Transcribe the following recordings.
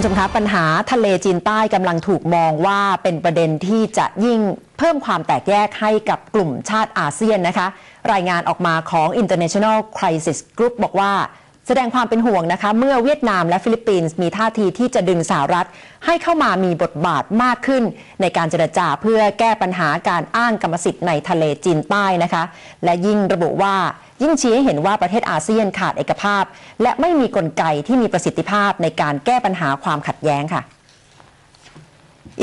ผู้ชมคะปัญหาทะเลจีนใต้กำลังถูกมองว่าเป็นประเด็นที่จะยิ่งเพิ่มความแตกแยกให้กับกลุ่มชาติอาเซียนนะคะ รายงานออกมาของ International Crisis Group บอกว่าแสดงความเป็นห่วงนะคะ เมื่อเวียดนามและฟิลิปปินส์มีท่าทีที่จะดึงสหรัฐ ให้เข้ามามีบทบาทมากขึ้น ในการเจรจาเพื่อแก้ปัญหาการอ้างกรรมสิทธิ์ในทะเลจีนใต้นะคะ และยิ่งระบุว่า ยิ่งชี้ให้เห็นว่าประเทศอาเซียนขาดเอกภาพ และไม่มีกลไกที่มีประสิทธิภาพในการแก้ปัญหาความขัดแย้งค่ะ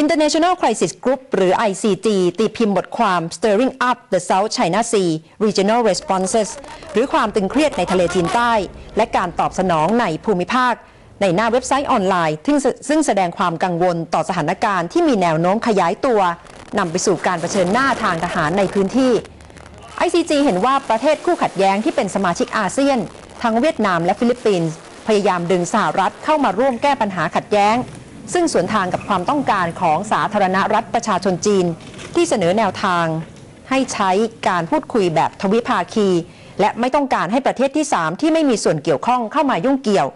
International Crisis Group หรือ ICG ตีพิมพ์บทความ Stirring Up the South China Sea Regional Responses หรือความตึงเครียดในทะเลจีนใต้ และการตอบสนองในภูมิภาค ในหน้าเว็บไซต์ออนไลน์ซึ่งซึ่งแสดงความกังวลต่อสถานการณ์ที่มีแนวโน้มขยายตัวนำไปสู่การเผชิญหน้าทางทหารในพื้นที่ ICG เห็นว่าประเทศคู่ขัดแย้งที่เป็นสมาชิกอาเซียน ทั้งเวียดนามและฟิลิปปินส์พยายามดึงสหรัฐเข้ามาร่วมแก้ปัญหาขัดแย้ง ซึ่งสวนทางกับความต้องการของสาธารณรัฐประชาชนจีน ที่เสนอแนวทาง ให้ใช้การพูดคุยแบบทวิภาคี และไม่ต้องการให้ประเทศที่ 3 ที่ไม่มีส่วนเกี่ยวข้องเข้ามายุ่งเกี่ยว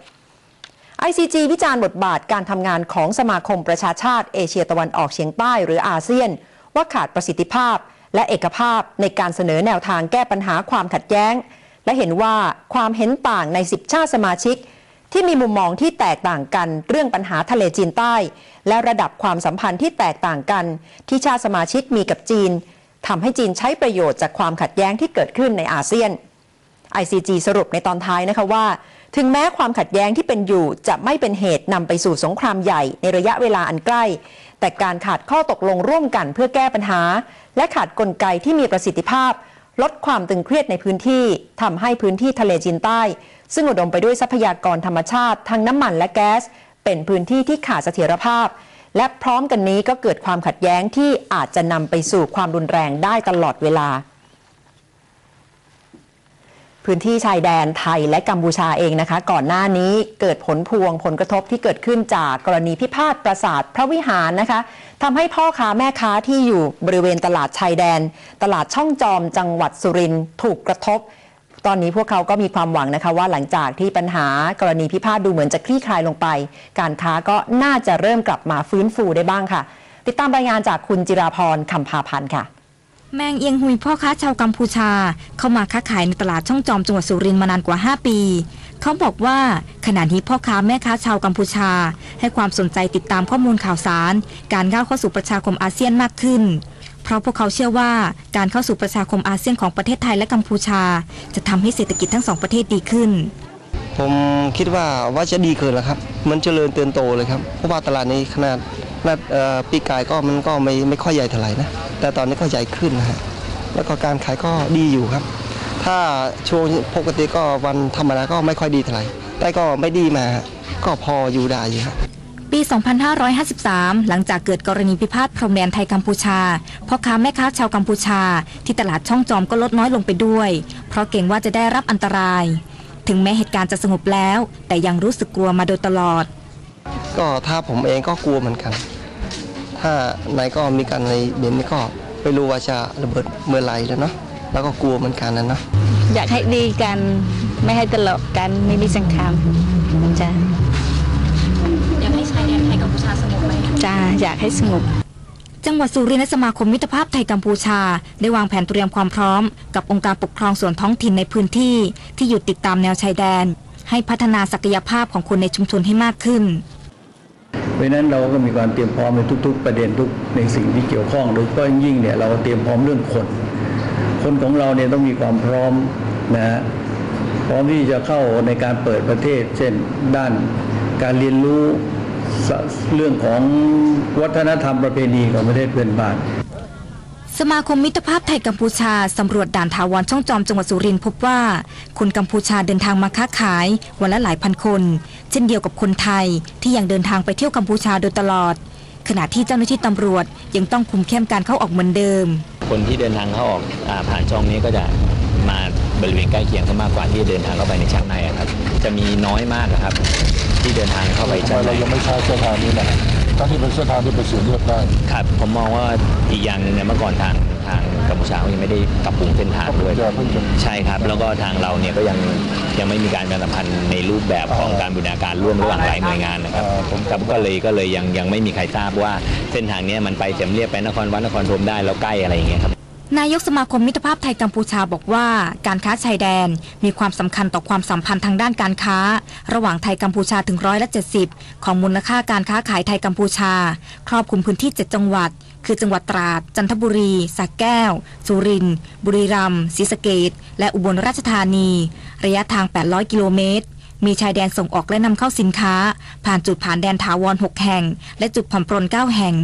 ICG วิจารณ์บทบาทการทำงานของสมาคมประชาชาติเอเชียตะวันออกเฉียงใต้หรืออาเซียน ว่าขาดประสิทธิภาพ และเอกภาพในการเสนอแนวทางแก้ปัญหาความขัดแย้ง และเห็นว่าความเห็นต่างใน 10 ชาติสมาชิก ที่มีมุมมองที่แตกต่างกันเรื่องปัญหาทะเลจีนใต้ และระดับความสัมพันธ์ที่แตกต่างกัน ที่ชาติสมาชิกมีกับจีนทำให้จีนใช้ประโยชน์จากความขัดแย้งที่เกิดขึ้นในอาเซียน ICG สรุปในตอนท้ายนะคะว่า ถึงแม้ความขัดแย้งที่เป็นอยู่จะไม่เป็นเหตุนำไปสู่สงครามใหญ่ในระยะเวลาอันใกล้ แต่การขาดข้อตกลงร่วมกันเพื่อแก้ปัญหา และขาดกลไกที่มีประสิทธิภาพ ลดความตึงเครียดในพื้นที่ทำให้พื้นที่ทะเลจีนใต้ ซึ่งอุดมไปด้วยทรัพยากรธรรมชาติทั้งน้ำมันและแก๊ส เป็นพื้นที่ที่ขาดเสถียรภาพ และพร้อมกันนี้ก็เกิดความขัดแย้งที่อาจจะนำไปสู่ความรุนแรงได้ตลอดเวลา พื้นที่ชายแดนไทยและกัมพูชาเองนะคะ ก่อนหน้านี้เกิดผลพวงผลกระทบที่เกิดขึ้นจากกรณีพิพาทปราสาทพระวิหารนะคะทำให้พ่อค้าแม่ค้าที่อยู่บริเวณตลาดชายแดน ตลาดช่องจอมจังหวัดสุรินทร์ถูกกระทบ ตอนนี้พวกเขาก็มีความหวังนะคะว่าหลังจากที่ปัญหากรณีพิพาทดูเหมือนจะคลี่คลายลงไป การค้าก็น่าจะเริ่มกลับมาฟื้นฟูได้บ้างค่ะ ติดตามรายงานจากคุณจิราพรคำพาพันธ์ค่ะ แมงเอียงหุยพ่อค้าชาวกัมพูชา เข้ามาค้าขายในตลาดช่องจอมจังหวัดสุรินทร์มานานกว่า 5 ปี เขาบอกว่าขณะนี้พ่อค้าแม่ค้าชาวกัมพูชา ให้ความสนใจติดตามข้อมูลข่าวสาร การก้าวเข้าสู่ประชาคมอาเซียนมากขึ้น เพราะพวกเขาเชื่อว่าการเข้าสู่ประชาคมอาเซียนของประเทศไทยและกัมพูชา จะทำให้เศรษฐกิจทั้งสองประเทศดีขึ้น ผมคิดว่าว่าจะดีขึ้นแล้วครับ มันเจริญเติบโตเลยครับเพราะว่าตลาดนี้ขนขนาด เอ่อปีกายก็มันก็ไม่ไม่ค่อยใหญ่เท่าไหร่นะ แต่ตอนนี้ก็ใหญ่ขึ้นนะฮะแล้วก็การขายก็ดีอยู่ครับ ถ้าช่วงปกติก็วันธรรมดาก็ไม่ค่อยดีเท่าไหร่แต่ก็ไม่ดีมา ก็พออยู่ได้อยู่ครับปี 2553 หลังจากเกิดกรณีพิพาทพรมแดนไทยกัมพูชา พ่อค้าแม่ค้าชาวกัมพูชา ที่ตลาดช่องจอมก็ลดน้อยลงไปด้วย เพราะเกรงว่าจะได้รับอันตราย ถึงแม้เหตุการณ์จะสงบแล้ว แต่ยังรู้สึกกลัวมาโดยตลอด ก็ถ้าผมเองก็กลัวเหมือนกัน ถ้าไหนก็มีการในเบนนี่ก็ไม่รู้ว่าจะระเบิดเมื่อไหรแล้วเนาะแล้วก็กลัวเหมือนกันนะเนาะอยากให้ดีกันไม่ให้ทะเลาะกันไม่มีสงครามจ้าอยากให้ชายแดนไทยกัมพูชาสงบไหมจ้าอยากให้สงบจังหวัดสุรินทร์และสมาคมมิตรภาพไทยกัมพูชา ได้วางแผนเตรียมความพร้อม กับองค์การปกครองส่วนท้องถิ่นในพื้นที่ ที่อยู่ติดตามแนวชายแดน ให้พัฒนาศักยภาพของคนในชุมชนให้มากขึ้นเพ ราะนั้นเราก็มีการเตรียมพร้อมในทุก ๆ ประเด็นทุกในสิ่งที่เกี่ยวข้องโดยก็ยิ่งเนี่ยเราเตรียมพร้อมเรื่องคน คนของเราเนี่ยต้องมีความพร้อมนะฮะพร้อมที่จะเข้าในการเปิดประเทศ เช่นด้านการเรียนรู้เรื่องของวัฒนธรรมประเพณีของประเทศเพื่อนบ้าน สมาคมมิตรภาพไทยกัมพูชาสำรวจด่านถาวรช่องจอมจังหวัดสุรินทร์พบว่า คนกัมพูชาเดินทางมาค้าขาย วันละหลายพันคน เช่นเดียวกับคนไทยที่ยังเดินทางไปเที่ยวกัมพูชาโดยตลอด ขณะที่เจ้าหน้าที่ตำรวจยังต้องคุมเข้มการเข้าออกเหมือนเดิม คนที่เดินทางเข้าออกอาผ่านช่องนี้ก็จะมาบริเวณใกล้เคียงซะมากกว่าที่จะเดินทางเข้าไปในชั้นในอะครับจะมีน้อยมากอะครับ ที่เดินทางเข้าไปชั้นในเรายังไม่ใช้เส้นทางนี้นะ ทั้งที่เป็นเส้นทางที่ไปสู่เลือกได้ ครับผมมองว่าอีกอย่างหนึงเนี่ยเมื่อก่อนทางทางกัมพูชาเขายังไม่ได้ปรับปรุงเส้นทางด้วยใช่ครับ แล้วก็ทางเราเนี่ยก็ยังยังไม่มีการประชาสัมพันธ์ในรูปแบบของการบูรณาการร่วมระหว่างหลายหน่วยงานนะครับครับก็เลยก็เลยยังยังไม่มีใครทราบว่าเส้นทางเนี้ยมันไปเสียมเรียบไปนครวัดนครธมได้แล้วใกล้อะไรอย่างเงี้ยครับ นายกสมาคมมิตรภาพไทยกัมพูชาบอกว่า การค้าชายแดนมีความสำคัญต่อความสัมพันธ์ทางด้านการค้า ระหว่างไทยกัมพูชาถึงร้อยละ70ของมูลค่าการค้าขายไทยกัมพูชา ครอบคลุมพื้นที่ 7 จังหวัด คือจังหวัดตราด จันทบุรีสระแก้ว สุรินทร์บุรีรัมย์ศรีสะเกษและอุบลราชธานี ระยะทาง 800 กิโลเมตรมีชายแดนส่งออกและนำเข้าสินค้า ผ่านจุดผ่านแดนถาวร 6 แห่ง และจุดผ่อนปรน 9 แห่ง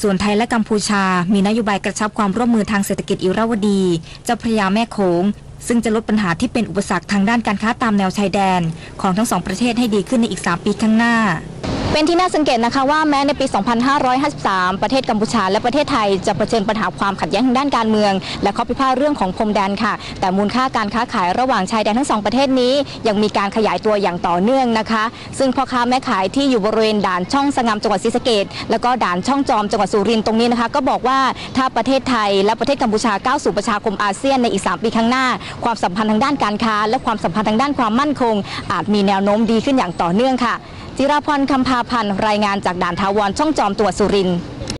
ส่วนไทยและกัมพูชา มีนโยบายกระชับความร่วมมือทางเศรษฐกิจอิราวดี เจ้าพระยาแม่โขง ซึ่งจะลดปัญหาที่เป็นอุปสรรคทางด้านการค้าตามแนวชายแดน ของทั้งสองประเทศให้ดีขึ้นในอีก 3 ปีข้างหน้า เป็นที่น่าสังเกตนะคะว่าแม้ในปี 2553 ประเทศกัมพูชา และประเทศไทยจะเผชิญปัญหาความขัดแย้งทางด้านการเมือง และข้อพิพาทเรื่องของพรมแดนค่ะ แต่มูลค่าการค้าขายระหว่างชายแดนทั้งสองประเทศนี้ ยังมีการขยายตัวอย่างต่อเนื่องนะคะ ซึ่งพ่อค้าแม่ขายที่อยู่บริเวณด่านช่องสงามจังหวัดศรีสะเกดแล้วก็ด่านช่องจอมจังหวัดสุรินทร์ตรงนี้นะคะก็บอกว่าถ้าประเทศไทย และประเทศกัมพูชาก้าวสู่ประชาคมอาเซียนในอีก 3 ปีข้างหน้า ความสัมพันธ์ทางด้านการค้า และความสัมพันธ์ทางด้านความมั่นคง อาจมีแนวโน้มดีขึ้นอย่างต่อเนื่องค่ะ จิราพรคำพาพันธ์รายงานจากด่านทาวรช่องจอมตัวสุรินทร์